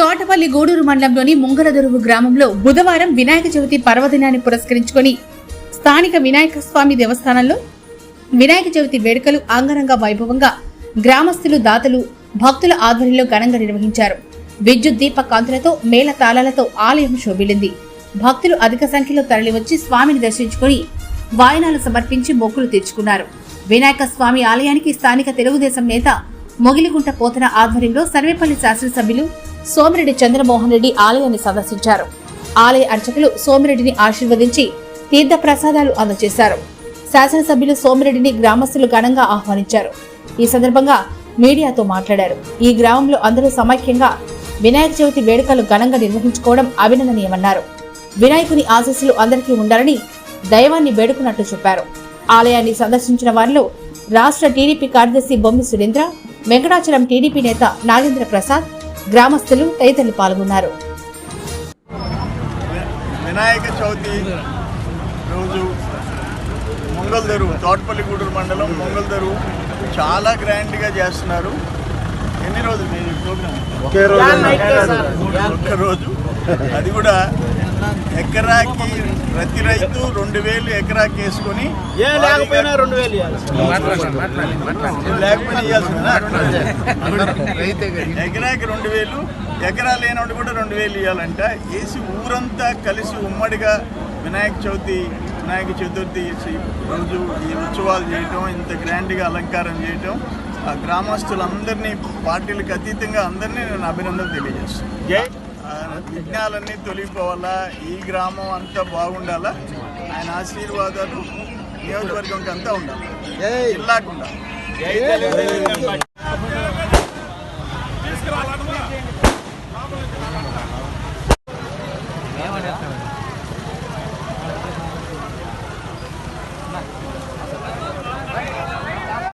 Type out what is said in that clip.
తోటపల్లి గూడూరు మండలంలోని ముంగలదొరువు గ్రామంలో బుధవారం వినాయక చవితి పర్వదినాన్ని పురస్కరించుకొని స్థానిక వినాయక స్వామి దేవస్థానంలో వినాయక చవితి వేడుకలు అంగరంగ వైభవంగా గ్రామస్తులు దాతలు భక్తుల ఆధ్వర్యంలో ఘనంగా నిర్వహించారు. విద్యుత్ దీప కాంతులతో మేళ తాళాలతో ఆలయం శోభిల్లింది. భక్తులు అధిక సంఖ్యలో తరలివచ్చి స్వామిని దర్శించుకొని వాయనాలు సమర్పించి మొక్కులు తీర్చుకున్నారు. వినాయక స్వామి ఆలయానికి స్థానిక తెలుగుదేశం నేత మొగిలిగుంట పోతన ఆధ్వర్యంలో సర్వేపల్లి శాసనసభ్యులు సోమిరెడ్డి చంద్రమోహన్ రెడ్డి ఆలయాన్ని సందర్శించారు. ఆలయ అర్చకులు సోమిరెడ్డిని ఆశీర్వదించి తీర్థ ప్రసాదాలు అందజేశారు. శాసనసభ్యులు సోమిరెడ్డిని గ్రామస్తులు ఘనంగా ఆహ్వానించారు. ఈ సందర్భంగా మీడియాతో మాట్లాడారు. ఈ గ్రామంలో అందరూ సమైక్యంగా వినాయక చవితి వేడుకలు ఘనంగా నిర్వహించుకోవడం అభినందనీయమన్నారు. వినాయకుని ఆశీస్సులు అందరికీ ఉండాలని దైవాన్ని వేడుకున్నట్టు చెప్పారు. ఆలయాన్ని సందర్శించిన వారిలో రాష్ట్ర టీడీపీ కార్యదర్శి బొమ్మి సురేంద్ర వెంకటాచలం టీడీపీ నేత నాగేంద్ర ప్రసాద్ గ్రామస్తులు తదితరులు పాల్గొన్నారు. వినాయక చవితి రోజు మొంగల్దరు తోటపల్లిగూడూరు మండలం మొంగల్దరు చాలా గ్రాండ్గా చేస్తున్నారు. ఎన్ని రోజులు మీరు ప్రోగ్రామ్ ఒకే రోజు. ఒక్క రోజు. అది కూడా ఎకరాకి ప్రతి రైతు రెండు వేలు ఎకరాకి వేసుకొని ఏ లేకపోయినా రెండు వేలు లేకపోయినా ఇవ్వాల్సిందా. ఎకరాకి రెండు వేలు ఎకరా లేనోడు కూడా రెండు వేలు ఇవ్వాలంట. వేసి ఊరంతా కలిసి ఉమ్మడిగా వినాయక చవితి వినాయక చతుర్థి రోజు ఈ ఉత్సవాలు చేయటం ఇంత గ్రాండ్గా అలంకారం చేయటం ఆ గ్రామస్తులందరినీ పార్టీలకు అతీతంగా అందరినీ నేను అభినందనలు తెలియజేస్తాను ఆ విఘ్నాలన్నీ తొలగిపోవాలా? ఈ గ్రామం అంతా బాగుండాలా? ఆయన ఆశీర్వాదాలు నియోజకవర్గంకి అంతా ఉండాలి? జిల్లాకు ఉండాలి?